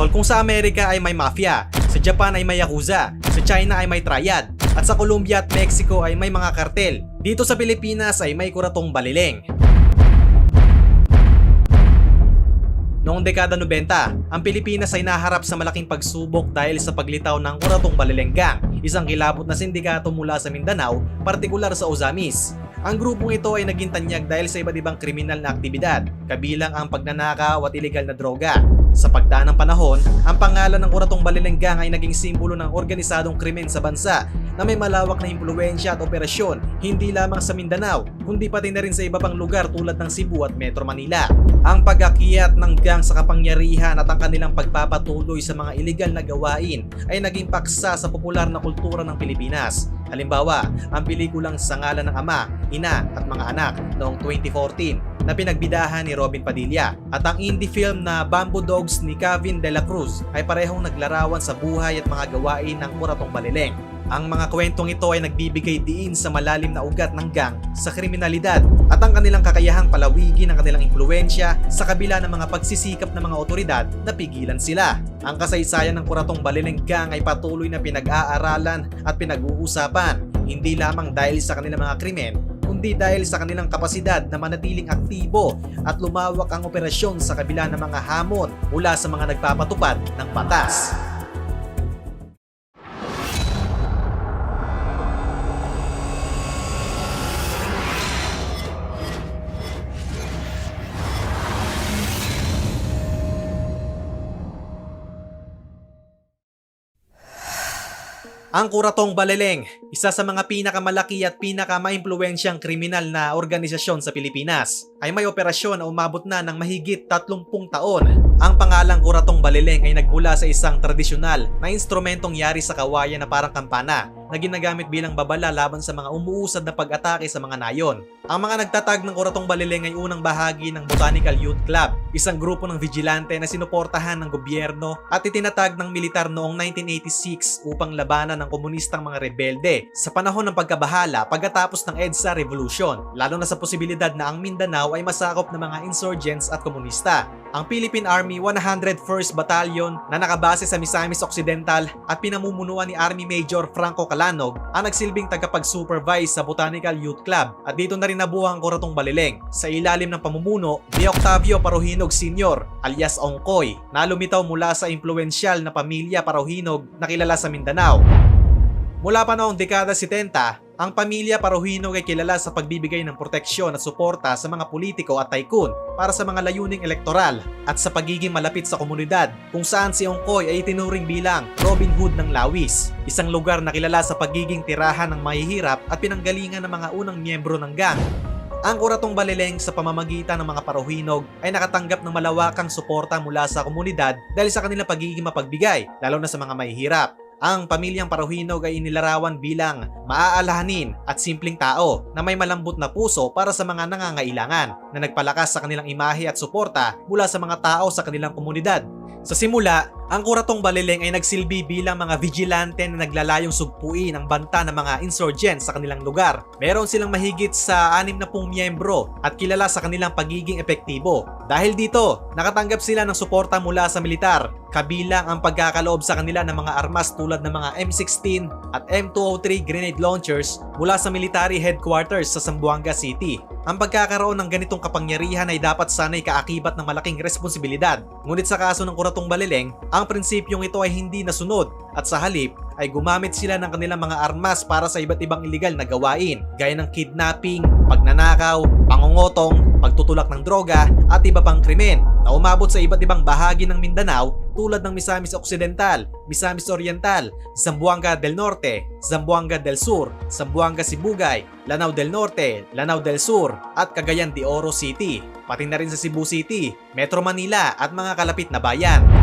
Tol, kung sa Amerika ay may mafia, sa Japan ay may yakuza, sa China ay may triad, at sa Colombia at Mexico ay may mga kartel. Dito sa Pilipinas ay may kuratong balileng. Noong dekada 90, ang Pilipinas ay naharap sa malaking pagsubok dahil sa paglitaw ng Kuratong Balilenggang, isang kilabot na sindikato mula sa Mindanao, partikular sa Ozamis. Ang grupong ito ay naging tanyag dahil sa iba't ibang kriminal na aktibidad, kabilang ang pagnanakaw at ilegal na droga. Sa pagdaan ng panahon, ang pangalan ng Kuratong Balilenggang ay naging simbolo ng organisadong krimen sa bansa na may malawak na impluensya at operasyon hindi lamang sa Mindanao, kundi pati na rin sa iba pang lugar tulad ng Cebu at Metro Manila. Ang pag-akyat ng gang sa kapangyarihan at ang kanilang pagpapatuloy sa mga ilegal na gawain ay naging paksa sa popular na kultura ng Pilipinas. Halimbawa, ang pelikulang Sangalan ng Ama, Ina at Mga Anak noong 2014 na pinagbidahan ni Robin Padilla at ang indie film na Bamboo Dogs ni Kevin De La Cruz ay parehong naglarawan sa buhay at mga gawain ng Muratong Balileng. Ang mga kwentong ito ay nagbibigay diin sa malalim na ugat ng gang sa kriminalidad at ang kanilang kakayahang palawigin ang kanilang impluensya sa kabila ng mga pagsisikap ng mga otoridad na pigilan sila. Ang kasaysayan ng Kuratong Balileng Gang ay patuloy na pinag-aaralan at pinag-uusapan, hindi lamang dahil sa kanilang mga krimen, kundi dahil sa kanilang kapasidad na manatiling aktibo at lumawak ang operasyon sa kabila ng mga hamon mula sa mga nagpapatupad ng batas. Ang Kuratong Baleleng, isa sa mga pinakamalaki at pinakamaimpluwensyang kriminal na organisasyon sa Pilipinas, ay may operasyon na umabot na ng mahigit 30 taon. Ang pangalang Kuratong Baleleng ay nagmula sa isang tradisyonal na instrumentong yari sa kawayan na parang kampana na ginagamit bilang babala laban sa mga umuusad na pag-atake sa mga nayon. Ang mga nagtatag ng Kuratong Balileng ay unang bahagi ng Botanical Youth Club, isang grupo ng vigilante na sinuportahan ng gobyerno at itinatag ng militar noong 1986 upang labanan ng komunistang mga rebelde sa panahon ng pagkabahala pagkatapos ng EDSA Revolution, lalo na sa posibilidad na ang Mindanao ay masakop ng mga insurgents at komunista. Ang Philippine Army 101st Battalion na nakabase sa Misamis Occidental at pinamumunuan ni Army Major Franco Calanog ang nagsilbing tagapag-supervise sa Botanical Youth Club at dito na rin nabuo ang Kuratong Balileng sa ilalim ng pamumuno ni Octavio Parohinog Sr. alias Ongkoy na lumitaw mula sa impluensyal na pamilya Parohinog na kilala sa Mindanao. Mula pa noong dekada 70, ang pamilya Parohinog ay kilala sa pagbibigay ng proteksyon at suporta sa mga politiko at tycoon para sa mga layuning elektoral at sa pagiging malapit sa komunidad kung saan si Ongkoy ay itinuring bilang Robin Hood ng Lawis, isang lugar na kilala sa pagiging tirahan ng mahihirap at pinanggalingan ng mga unang miyembro ng gang. Ang Kuratong Balileng sa pamamagitan ng mga Parohinog ay nakatanggap ng malawakang suporta mula sa komunidad dahil sa kanilang pagiging mapagbigay, lalo na sa mga mahihirap. Ang pamilyang Parohinog ay inilarawan bilang maaalahanin at simpleng tao na may malambot na puso para sa mga nangangailangan na nagpalakas sa kanilang imahe at suporta mula sa mga tao sa kanilang komunidad. Sa simula, ang Kuratong Balileng ay nagsilbi bilang mga vigilante na naglalayong sugpuin ang banta ng mga insurgents sa kanilang lugar. Meron silang mahigit sa 60 miyembro at kilala sa kanilang pagiging epektibo. Dahil dito, nakatanggap sila ng suporta mula sa militar, kabilang ang pagkakaloob sa kanila ng mga armas tulad ng mga M16 at M203 grenade launchers mula sa military headquarters sa Zamboanga City. Ang pagkakaroon ng ganitong kapangyarihan ay dapat sanay kaakibat ng malaking responsibilidad. Ngunit sa kaso ng Kuratong Balileng, prinsipyong ito ay hindi nasunod at sa halip ay gumamit sila ng kanilang mga armas para sa iba't ibang illegal na gawain gaya ng kidnapping, pagnanakaw, pangungotong, pagtutulak ng droga at iba pang krimen na umabot sa iba't ibang bahagi ng Mindanao tulad ng Misamis Occidental, Misamis Oriental, Zamboanga del Norte, Zamboanga del Sur, Zamboanga Sibugay, Lanao del Norte, Lanao del Sur at Cagayan de Oro City, pati na rin sa Cebu City, Metro Manila at mga kalapit na bayan.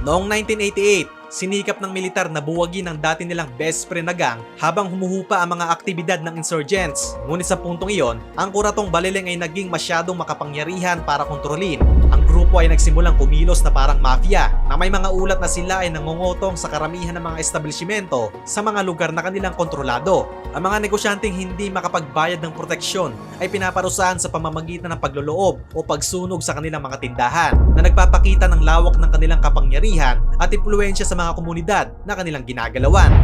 Noong 1988, sinikap ng militar na buwagin ang dati nilang best friend na gang habang humuhupa ang mga aktibidad ng insurgents. Ngunit sa puntong iyon, ang Kuratong Balileng ay naging masyadong makapangyarihan para kontrolin ang grupo ay nagsimulang kumilos na parang mafia na may mga ulat na sila ay nangungutong sa karamihan ng mga establishmento sa mga lugar na kanilang kontrolado. Ang mga negosyanteng hindi makapagbayad ng proteksyon ay pinaparusahan sa pamamagitan ng pagloloob o pagsunog sa kanilang mga tindahan na nagpapakita ng lawak ng kanilang kapangyarihan at impluensya sa mga komunidad na kanilang ginagalawan.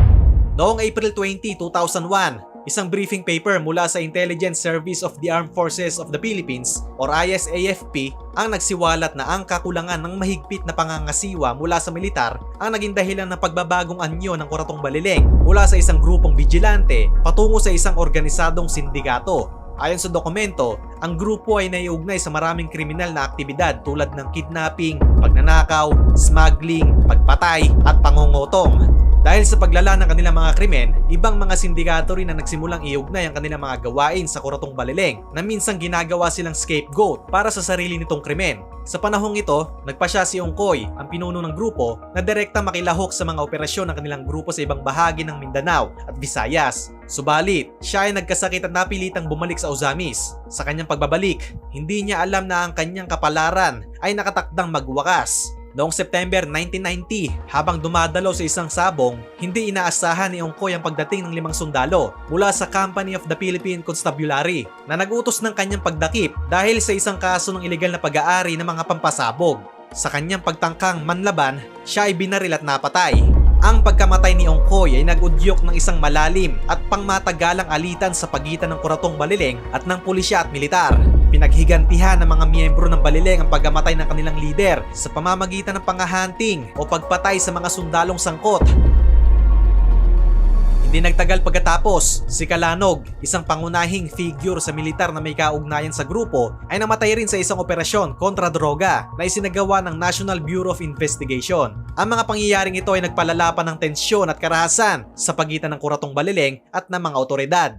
Noong April 20, 2001, isang briefing paper mula sa Intelligence Service of the Armed Forces of the Philippines or ISAFP ang nagsiwalat na ang kakulangan ng mahigpit na pangangasiwa mula sa militar ang naging dahilan ng pagbabagong anyo ng Kuratong Balileng mula sa isang grupong vigilante patungo sa isang organisadong sindikato. Ayon sa dokumento, ang grupo ay naiugnay sa maraming kriminal na aktibidad tulad ng kidnapping, pagnanakaw, smuggling, pagpatay at pangungutong. Dahil sa paglala ng kanilang mga krimen, ibang mga sindikato rin na nagsimulang iugnay ang kanilang mga gawain sa Kuratong Balileng na minsang ginagawa silang scapegoat para sa sarili nitong krimen. Sa panahong ito, nagpa siya si Ongkoy, ang pinuno ng grupo, na direkta makilahok sa mga operasyon ng kanilang grupo sa ibang bahagi ng Mindanao at Visayas. Subalit, siya ay nagkasakit at napilitang bumalik sa Ozamis. Sa kanyang pagbabalik, hindi niya alam na ang kanyang kapalaran ay nakatakdang magwakas. Noong September 1990, habang dumadalaw sa isang sabong, hindi inaasahan ni Ongkoy ang pagdating ng limang sundalo mula sa Company of the Philippine Constabulary na nagutos ng kanyang pagdakip dahil sa isang kaso ng ilegal na pag-aari ng mga pampasabog. Sa kanyang pagtangkang manlaban, siya ay binaril at napatay. Ang pagkamatay ni Ongkoy ay nagudyok ng isang malalim at pangmatagalang alitan sa pagitan ng Kuratong Balileng at ng pulisya at militar. Pinaghigantihan ng mga miyembro ng Balileng ang pagkamatay ng kanilang leader sa pamamagitan ng pangahunting o pagpatay sa mga sundalong sangkot. Hindi nagtagal pagkatapos, si Kalanog, isang pangunahing figure sa militar na may kaugnayan sa grupo, ay namatay rin sa isang operasyon kontra droga na isinagawa ng National Bureau of Investigation. Ang mga pangyayaring ito ay nagpalala pa ng tensyon at karahasan sa pagitan ng Kuratong Balileng at ng mga otoridad.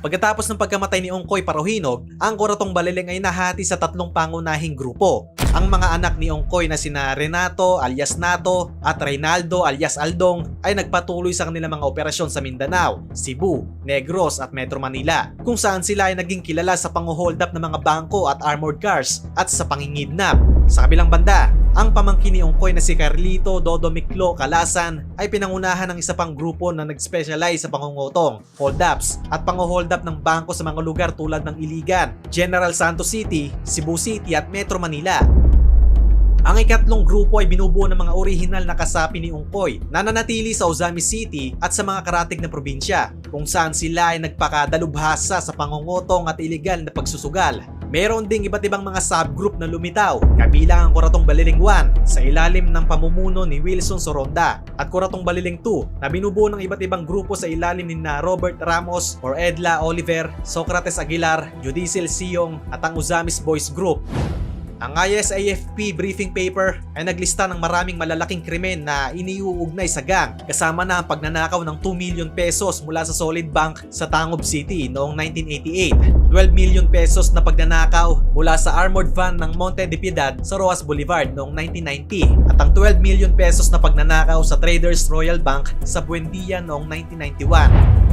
Pagkatapos ng pagkamatay ni Ongkoy Parohinog, ang Kuratong Balileng ay nahati sa tatlong pangunahing grupo. Ang mga anak ni Ongkoy na sina Renato alias Nato at Reynaldo alias Aldong ay nagpatuloy sa kanilang mga operasyon sa Mindanao, Cebu, Negros at Metro Manila kung saan sila ay naging kilala sa pang-hold up ng mga bangko at armored cars at sa pangingidnap. Sa kabilang banda, ang pamangkin ni Ongkoy na si Carlito Dodomiclo Kalasan ay pinangunahan ng isa pang grupo na nag-specialize sa pangungutong, hold-ups at pang-hold up ng bangko sa mga lugar tulad ng Iligan, General Santos City, Cebu City at Metro Manila. Ang ikatlong grupo ay binubuo ng mga orihinal na kasapi ni Ungkoy na nanatili sa Ozamis City at sa mga karatig na probinsya kung saan sila ay nagpakadalubhasa sa pangungutong at iligal na pagsusugal. Meron ding iba't ibang mga subgroup na lumitaw, kabilang ang Kuratong Baliling 1 sa ilalim ng pamumuno ni Wilson Soronda at Kuratong Baliling 2 na binubuo ng iba't ibang grupo sa ilalim ni na Robert Ramos or Edla Oliver, Socrates Aguilar, Judicial Siyong at ang Uzamis Boys Group. Ang ISAFP briefing paper ay naglista ng maraming malalaking krimen na iniuugnay sa gang kasama na ang pagnanakaw ng 2 million pesos mula sa Solid Bank sa Tangob City noong 1988, 12 million pesos na pagnanakaw mula sa armored van ng Monte de Piedad sa Roas Boulevard noong 1990 at ang 12 million pesos na pagnanakaw sa Traders Royal Bank sa Buendia noong 1991.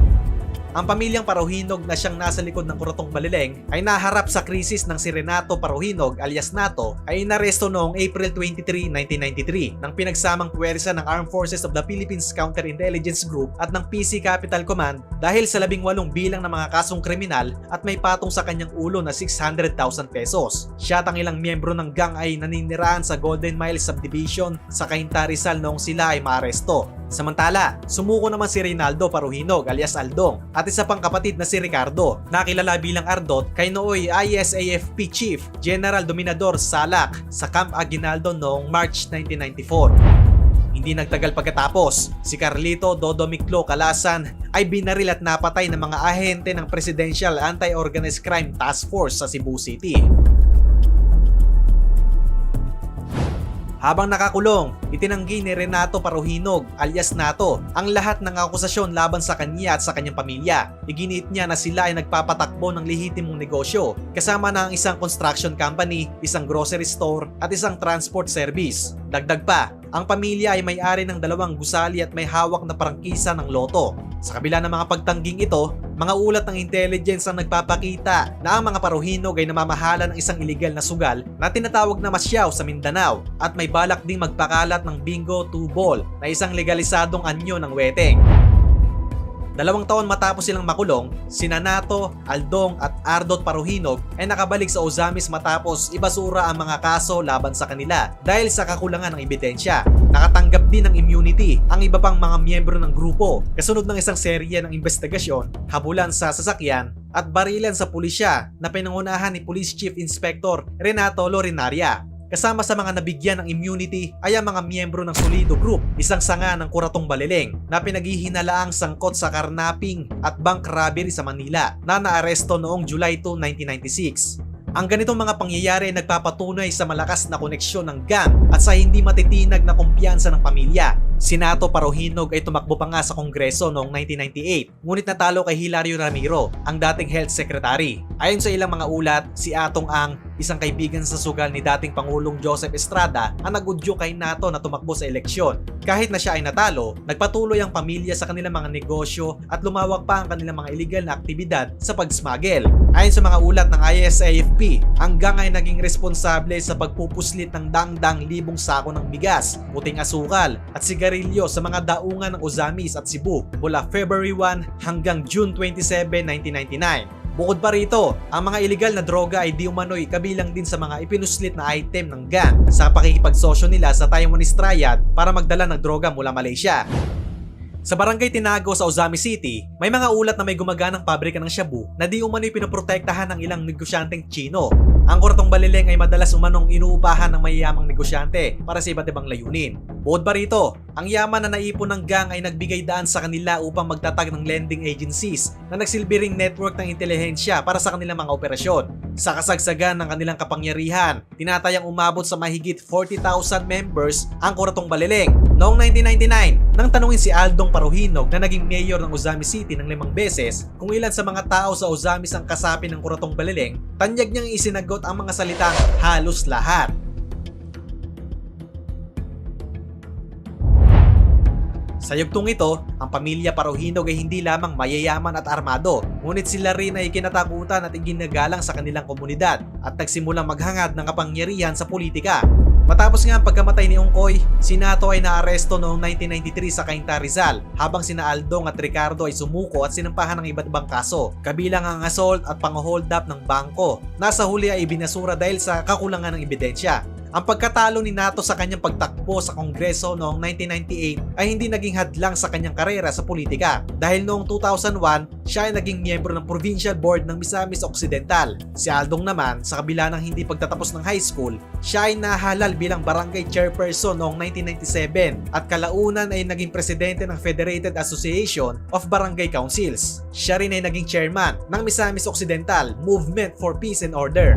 Ang pamilyang Parohinog na siyang nasa likod ng Kurotong Balileng ay naharap sa krisis ng si Renato Parohinog alias Nato ay inaresto noong April 23, 1993 ng pinagsamang puwersa ng Armed Forces of the Philippines Counterintelligence Group at ng PC Capital Command dahil sa labing walong bilang ng mga kasong kriminal at may patong sa kanyang ulo na 600,000 pesos. Siya at ang ilang miyembro ng gang ay naninirahan sa Golden Mile Subdivision sa Cainta Rizal noong sila ay maaresto. Samantala, sumuko naman si Reynaldo Paruhinog alias Aldong at isa pang kapatid na si Ricardo, nakilala bilang Ardot kay nooy ISAFP Chief General Dominador Salak sa Camp Aguinaldo noong March 1994. Hindi nagtagal pagkatapos, si Carlito Dodomiclo Kalasan ay binaril at napatay ng mga ahente ng Presidential Anti-Organized Crime Task Force sa Cebu City. Habang nakakulong, itinanggi ni Renato Paruhinog alias Nato ang lahat ng akusasyon laban sa kanya at sa kanyang pamilya. Iginit niya na sila ay nagpapatakbo ng lehitimong negosyo kasama na ang isang construction company, isang grocery store at isang transport service. Dagdag pa, ang pamilya ay may-ari ng dalawang gusali at may hawak na prangkisa ng loto. Sa kabila ng mga pagtangging ito, mga ulat ng intelligence ang nagpapakita na ang mga Paruhinog ay namamahala ng isang illegal na sugal na tinatawag na Masyaw sa Mindanao at may balak ding magpakalat ng bingo 2 ball na isang legalisadong anyo ng weteng. Dalawang taon matapos silang makulong, sina Nato, Aldong at Ardot Paruhinog ay nakabalik sa Ozamis matapos ibasura ang mga kaso laban sa kanila dahil sa kakulangan ng ebidensya. Nakatanggap din ng immunity ang iba pang mga miyembro ng grupo kasunod ng isang serye ng investigasyon, habulan sa sasakyan at barilan sa pulisya na pinangunahan ni Police Chief Inspector Renato Lorinaria. Kasama sa mga nabigyan ng immunity ay ang mga miyembro ng Solido Group, isang sanga ng Kuratong Balileng na pinaghihinalaang sangkot sa karnaping at bank robbery sa Manila na naaresto noong July 2, 1996. Ang ganitong mga pangyayari ay nagpapatunay sa malakas na koneksyon ng gang at sa hindi matitinag na kumpiyansa ng pamilya. Sinato Parohinog ay tumakbo pa nga sa Kongreso noong 1998, ngunit natalo kay Hilario Ramiro, ang dating health secretary. Ayon sa ilang mga ulat, si Atong Ang, isang kaibigan sa sugal ni dating Pangulong Joseph Estrada, ang nagudyo kay Nato na tumakbo sa eleksyon. Kahit na siya ay natalo, nagpatuloy ang pamilya sa kanilang mga negosyo at lumawak pa ang kanilang mga illegal na aktibidad sa pag-smuggle. Ayon sa mga ulat ng ISAFP, ang gang ay naging responsable sa pagpupuslit ng dang-dang libong sako ng bigas, puting asukal at sigarilyo sa mga daungan ng Ozamis at Cebu mula February 1 hanggang June 27, 1999. Bukod pa rito, ang mga illegal na droga ay di umano'y kabilang din sa mga ipinuslit na item ng gang sa pakikipagsosyo nila sa Taiwanese Triad para magdala ng droga mula Malaysia. Sa barangay Tinago sa Ozami City, may mga ulat na may gumaganang pabrika ng shabu na di umano'y pinoprotektahan ng ilang negosyanteng Chino. Ang kurtong balileng ay madalas umanong inuupahan ng mayayamang negosyante para sa iba't ibang layunin. Bukod pa rito, ang yaman na naipon ng gang ay nagbigay daan sa kanila upang magtatag ng lending agencies na nagsilbi network ng intelihensya para sa kanilang mga operasyon. Sa kasagsagan ng kanilang kapangyarihan, tinatayang umabot sa mahigit 40,000 members ang Kuratong Balileng. Noong 1999, nang tanungin si Aldong Paruhinog na naging mayor ng Ozami City ng limang beses kung ilan sa mga tao sa Ozamis ang kasapi ng Kuratong Balileng, tanyag niyang isinagot ang mga salitang halos lahat. Sa yugtong ito, ang pamilya Paruhinog ay hindi lamang mayayaman at armado, ngunit sila rin ay kinatakutan at iginagalang sa kanilang komunidad at nagsimulang maghangad ng kapangyarihan sa politika. Matapos nga ang pagkamatay ni Ungkoy, si Nato ay naaresto noong 1993 sa Cainta Rizal habang sina Aldong at Ricardo ay sumuko at sinampahan ng iba't ibang kaso, kabilang ang assault at pang-hold up ng bangko. Nasa huli ay ibinasura dahil sa kakulangan ng ebidensya. Ang pagkatalo ni Nato sa kanyang pagtakbo sa Kongreso noong 1998 ay hindi naging hadlang sa kanyang karera sa politika dahil noong 2001 siya ay naging miyembro ng Provincial Board ng Misamis Occidental. Si Aldong naman sa kabila ng hindi pagtatapos ng high school, siya ay nahalal bilang barangay chairperson noong 1997 at kalaunan ay naging presidente ng Federated Association of Barangay Councils. Siya rin ay naging chairman ng Misamis Occidental Movement for Peace and Order.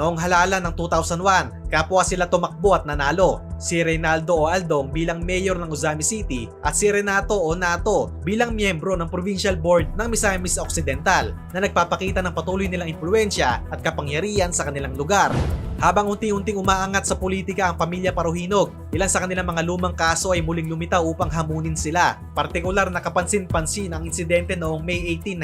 Noong halalan ng 2001, kapwa sila tumakbo at nanalo. Si Reynaldo o Aldong bilang mayor ng Ozami City at si Renato o Nato bilang miyembro ng Provincial Board ng Misamis Occidental na nagpapakita ng patuloy nilang impluensya at kapangyarihan sa kanilang lugar. Habang unti-unting umaangat sa politika ang pamilya Paruhinog, ilan sa kanilang mga lumang kaso ay muling lumitaw upang hamunin sila. Partikular na kapansin-pansin ang insidente noong May 18,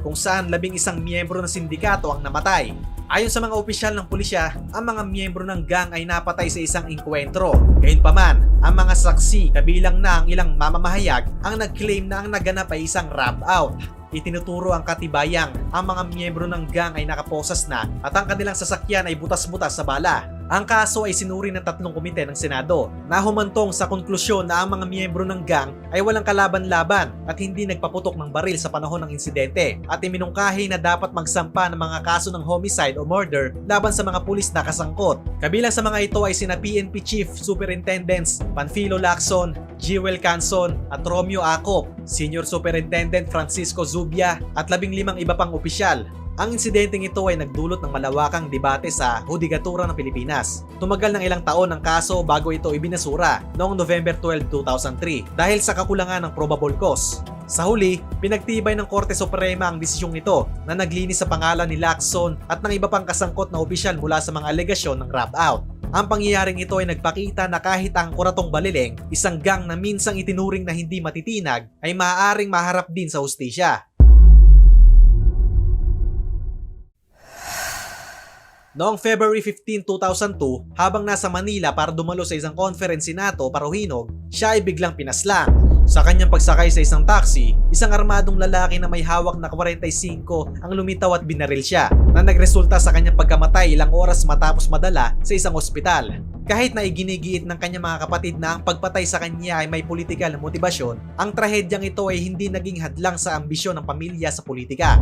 1995 kung saan labing isang miyembro ng sindikato ang namatay. Ayon sa mga opisyal ng pulisya, ang mga miyembro ng gang ay napatay sa isang inkwentro. Gayunpaman, ang mga saksi kabilang na ang ilang mamamahayag ang nag-claim na ang naganap ay isang rob out. Itinuturo ang katibayang ang mga miyembro ng gang ay nakaposas na at ang kanilang sasakyan ay butas-butas sa bala. Ang kaso ay sinuri ng tatlong komite ng Senado na humantong sa konklusyon na ang mga miyembro ng gang ay walang kalaban-laban at hindi nagpaputok ng baril sa panahon ng insidente at iminungkahi na dapat magsampa ng mga kaso ng homicide o murder laban sa mga pulis na kasangkot. Kabilang sa mga ito ay sina PNP Chief Superintendents Panfilo Lacson, Jewel Canson at Romeo Acop, Senior Superintendent Francisco Zubia at labing limang iba pang opisyal ang insidenteng ito ay nagdulot ng malawakang debate sa Hudikatura ng Pilipinas. Tumagal ng ilang taon ang kaso bago ito ibinasura noong November 12, 2003 dahil sa kakulangan ng probable cause. Sa huli, pinagtibay ng Korte Suprema ang desisyong ito na naglinis sa pangalan ni Lacson at ng iba pang kasangkot na opisyal mula sa mga alegasyon ng rap out. Ang pangyayaring ito ay nagpakita na kahit ang kuratong balileng, isang gang na minsang itinuring na hindi matitinag, ay maaaring maharap din sa hustisya. Noong February 15, 2002, habang nasa Manila para dumalo sa isang conference si Nato para Paruhinog, siya ay biglang pinaslang sa kanyang pagsakay sa isang taxi, isang armadong lalaki na may hawak na 45 ang lumitaw at binaril siya na nagresulta sa kanyang pagkamatay ilang oras matapos madala sa isang ospital. Kahit na iginigiit ng kanyang mga kapatid na ang pagpatay sa kanya ay may politikal na motibasyon, ang trahedyang ito ay hindi naging hadlang sa ambisyon ng pamilya sa politika.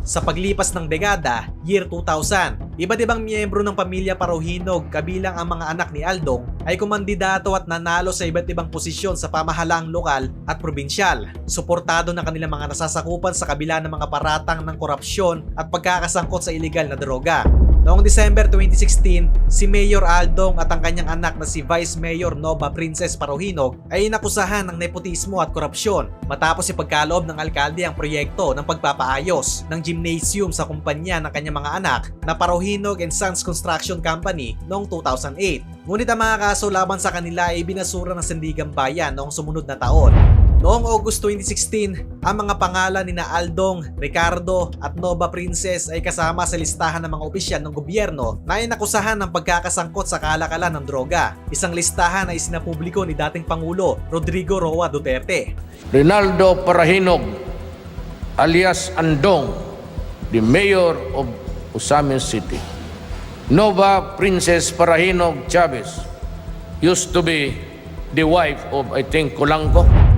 Sa paglipas ng dekada, year 2000, iba't ibang miyembro ng pamilya Parohinog kabilang ang mga anak ni Aldong ay kumandidato at nanalo sa iba't ibang posisyon sa pamahalaang lokal at probinsyal. Suportado ng kanilang mga nasasakupan sa kabila ng mga paratang ng korupsyon at pagkakasangkot sa ilegal na droga. Noong December 2016, si Mayor Aldong at ang kanyang anak na si Vice Mayor Nova Princess Parohinog ay inakusahan ng nepotismo at korupsyon matapos ipagkaloob ng alkalde ang proyekto ng pagpapaayos ng gymnasium sa kumpanya ng kanyang mga anak na Parohinog and Sons Construction Company noong 2008. Ngunit ang mga kaso laban sa kanila ay binasura ng Sandigang Bayan noong sumunod na taon. Noong August 2016, ang mga pangalan ni Aldong, Ricardo at Nova Princess ay kasama sa listahan ng mga opisyal ng gobyerno na inakusahan ng pagkakasangkot sa kalakalan ng droga. Isang listahan ay sinapubliko ni dating Pangulo Rodrigo Roa Duterte. Rinaldo Parahinog, alias Andong, the mayor of Usamin City. Nova Princess Parahinog Chavez used to be the wife of, I think, Colanco.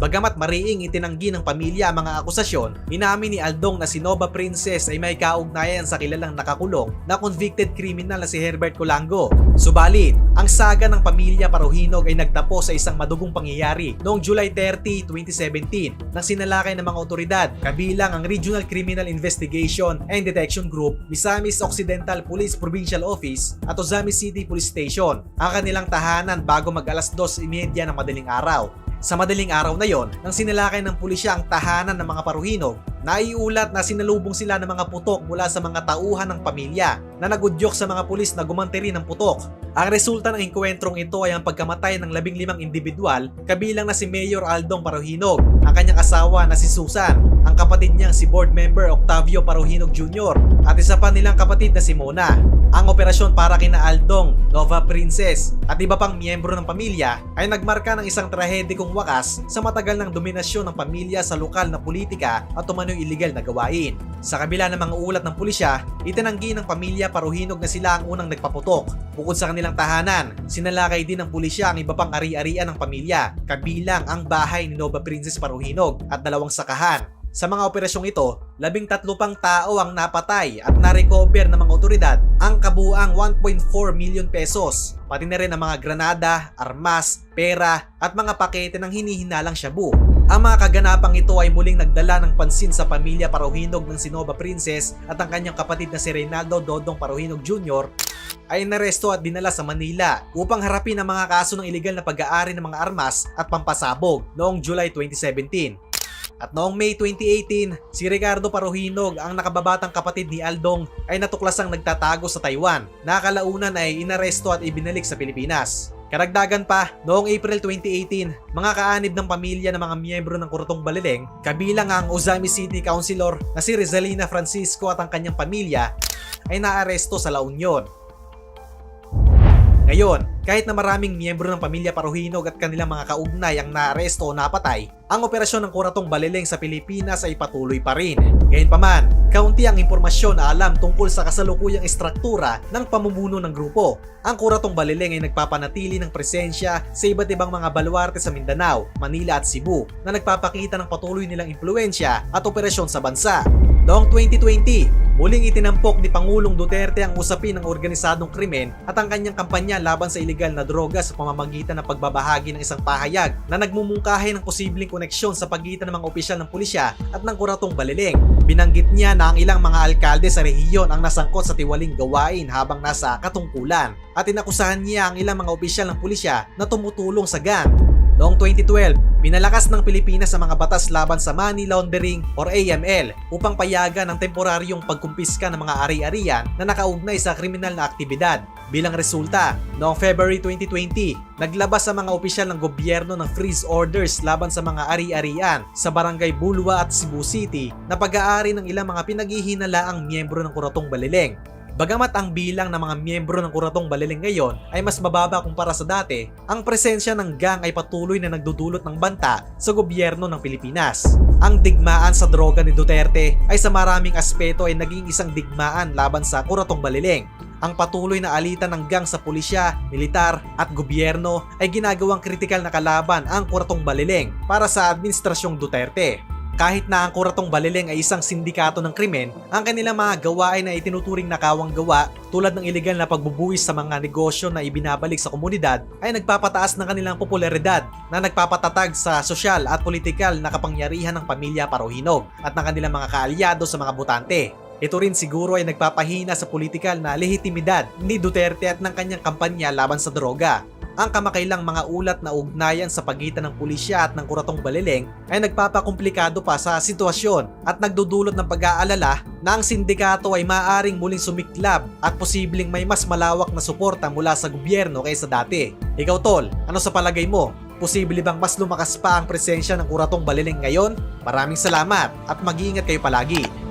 Bagamat mariing itinanggi ng pamilya ang mga akusasyon, inamin ni Aldong na si Nova Princess ay may kaugnayan sa kilalang nakakulong na convicted criminal na si Herbert Colango. Subalit, ang saga ng pamilya Parohinog ay nagtapos sa isang madugong pangyayari noong July 30, 2017 nang sinalakay ng mga otoridad kabilang ang Regional Criminal Investigation and Detection Group, Misamis Occidental Police Provincial Office at Ozamis City Police Station ang kanilang tahanan bago mag alas 2.30 ng madaling araw. Sa madaling araw na yon, nang sinilakay ng pulisya ang tahanan ng mga paruhinog, naiulat na sinalubong sila ng mga putok mula sa mga tauhan ng pamilya na nagudyok sa mga pulis na gumanti rin ng putok. Ang resulta ng engkwentrong ito ay ang pagkamatay ng labing limang individual kabilang na si Mayor Aldong Paruhinog, ang kanyang asawa na si Susan, ang kapatid niyang si board member Octavio Paruhinog Jr. at isa pa nilang kapatid na si Mona. Ang operasyon para kina Aldong, Nova Princess at iba pang miyembro ng pamilya ay nagmarka ng isang trahedikong wakas sa matagal ng dominasyon ng pamilya sa lokal na politika at umano'y iligal na gawain. Sa kabila ng mga ulat ng pulisya, itinanggi ng pamilya Paruhinog na sila ang unang nagpaputok. Bukod sa kanilang tahanan, sinalakay din ng pulisya ang iba pang ari-arian ng pamilya, kabilang ang bahay ni Nova Princess Paruhinog at dalawang sakahan. Sa mga operasyong ito, labing tatlo pang tao ang napatay at na-recover ng mga otoridad ang kabuang 1.4 million pesos, pati na rin ang mga granada, armas, pera at mga pakete ng hinihinalang shabu. Ang mga kaganapang ito ay muling nagdala ng pansin sa pamilya Paruhinog ng Sinova Princess at ang kanyang kapatid na si Reynaldo Dodong Paruhinog Jr. ay naresto at dinala sa Manila upang harapin ang mga kaso ng iligal na pag-aari ng mga armas at pampasabog noong July 2017. At noong May 2018, si Ricardo Paruhinog, ang nakababatang kapatid ni Aldong, ay natuklasang nagtatago sa Taiwan. Nakalaunan ay inaresto at ibinalik sa Pilipinas. Karagdagan pa, noong April 2018, mga kaanib ng pamilya ng mga miyembro ng Kurutong Balileng, kabilang ang Ozami City Councilor na si Rizalina Francisco at ang kanyang pamilya, ay naaresto sa La Union. Ngayon, kahit na maraming miyembro ng pamilya Paruhinog at kanilang mga kaugnay ang naaresto o napatay, ang operasyon ng Kuratong Balileng sa Pilipinas ay patuloy pa rin. Gayunpaman, kaunti ang impormasyon na alam tungkol sa kasalukuyang estruktura ng pamumuno ng grupo. Ang Kuratong Balileng ay nagpapanatili ng presensya sa iba't ibang mga baluarte sa Mindanao, Manila at Cebu na nagpapakita ng patuloy nilang impluensya at operasyon sa bansa. Noong 2020, muling itinampok ni Pangulong Duterte ang usapin ng organisadong krimen at ang kanyang kampanya laban sa ilegal na droga sa pamamagitan ng pagbabahagi ng isang pahayag na nagmumungkahi ng posibleng koneksyon sa pagitan ng mga opisyal ng pulisya at ng kuratong balileng. Binanggit niya na ang ilang mga alkalde sa rehiyon ang nasangkot sa tiwaling gawain habang nasa katungkulan at inakusahan niya ang ilang mga opisyal ng pulisya na tumutulong sa gang. Noong 2012, pinalakas ng Pilipinas ang mga batas laban sa money laundering or AML upang payagan ang temporaryong pagkumpiska ng mga ari-arian na nakaugnay sa kriminal na aktibidad. Bilang resulta, noong February 2020, naglabas ang mga opisyal ng gobyerno ng freeze orders laban sa mga ari-arian sa Barangay Bulwa at Cebu City na pag-aari ng ilang mga pinaghihinalaang miyembro ng Kuratong Balileng. Bagamat ang bilang ng mga miyembro ng Kuratong Baliling ngayon ay mas mababa kumpara sa dati, ang presensya ng gang ay patuloy na nagdudulot ng banta sa gobyerno ng Pilipinas. Ang digmaan sa droga ni Duterte ay sa maraming aspeto ay naging isang digmaan laban sa Kuratong Baliling. Ang patuloy na alitan ng gang sa pulisya, militar at gobyerno ay ginagawang kritikal na kalaban ang Kuratong Baliling para sa Administrasyong Duterte. Kahit na ang Kuratong Baliling ay isang sindikato ng krimen, ang kanilang mga gawain na itinuturing na kawang gawa tulad ng iligal na pagbubuwis sa mga negosyo na ibinabalik sa komunidad ay nagpapataas ng kanilang popularidad na nagpapatatag sa sosyal at politikal na kapangyarihan ng pamilya Parohinog at ng kanilang mga kaalyado sa mga botante. Ito rin siguro ay nagpapahina sa politikal na lehitimidad ni Duterte at ng kanyang kampanya laban sa droga. Ang kamakailang mga ulat na ugnayan sa pagitan ng pulisya at ng kuratong balileng ay nagpapakomplikado pa sa sitwasyon at nagdudulot ng pag-aalala na ang sindikato ay maaring muling sumiklab at posibleng may mas malawak na suporta mula sa gobyerno kaysa dati. Ikaw tol, ano sa palagay mo? Posible bang mas lumakas pa ang presensya ng kuratong baliling ngayon? Maraming salamat at mag-iingat kayo palagi.